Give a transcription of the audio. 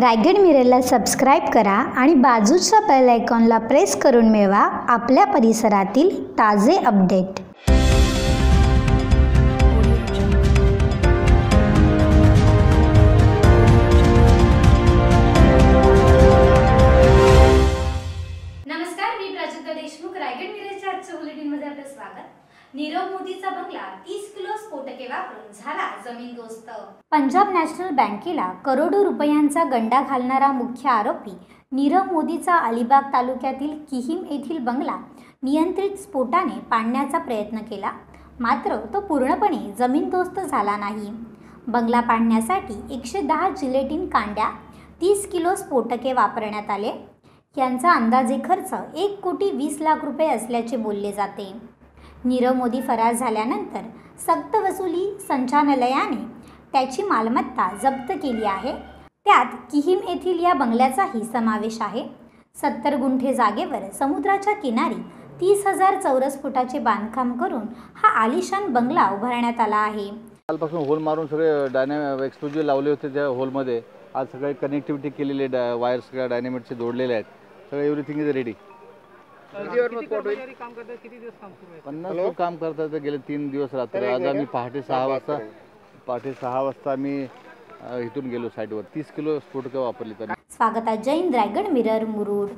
Raigad मिररला subscribe करा आणि बाजूच्या बेल आयकॉनला प्रेस करून मिळवा आपल्या परिसरातील ताजे अपडेट नमस्कार मी प्राजक्ता देशमुख रायगड मिरजच्या आजच्या बुलेटिनमध्ये आपलं स्वागत. नीरव मोदीचा बंगला तीस किलो स्फोटके वापरून झाला जमीनदोस्त पंजाब नॅशनल बँकेला करोडो रुपयांचा गंडा घालणारा मुख्य आरोपी नीरव मोदीचा अलिबाग तालुक्यातील किहिम येथील बंगला नियंत्रित स्फोटाने पाडण्याचा प्रयत्न केला मात्र तो पूर्णपणे जमीनदोस्त झाला नाही. बंगला पाडण्यासाठी एकशे दहा जिलेटिन कांड्या तीस किलो स्फोटके वापरण्यात आले. यांचा अंदाजे खर्च एक कोटी वीस लाख रुपये असल्याचे बोलले जाते. नीरव मोदी फरार झाल्यानंतर सक्तवसुली संचालनालयाने त्याची मालमत्ता जप्त केली आहे. त्यात किहिम येथील या बंगल्याचाही समावेश आहे. सत्तर गुंठे जागेवर समुद्राच्या किनारी तीस हजार चौरस फुटाचे बांधकाम करून हा आलिशान बंगला उभारण्यात आला आहे. कालपासून होल मारून सगळे डायनॅ एक्सप्लोजिव्ह लावले होते त्या होलमध्ये. आज सगळे कनेक्टिव्हिटी केलेले डा वायर सगळ्या डायनॅमिटचे जोडलेले आहेत. सगळे एव्हरीथिंग इज रेडी पन्नास लोक काम करतात ते गेले तीन दिवस रात्र. आज आम्ही पहाटे सहा वाजता पहाटे सहा वाजता आम्ही इथून गेलो साईडवर. तीस किलो स्फोटकं वापरली त्यांनी स्वागतात जैन रायगड मिरर मुरुड.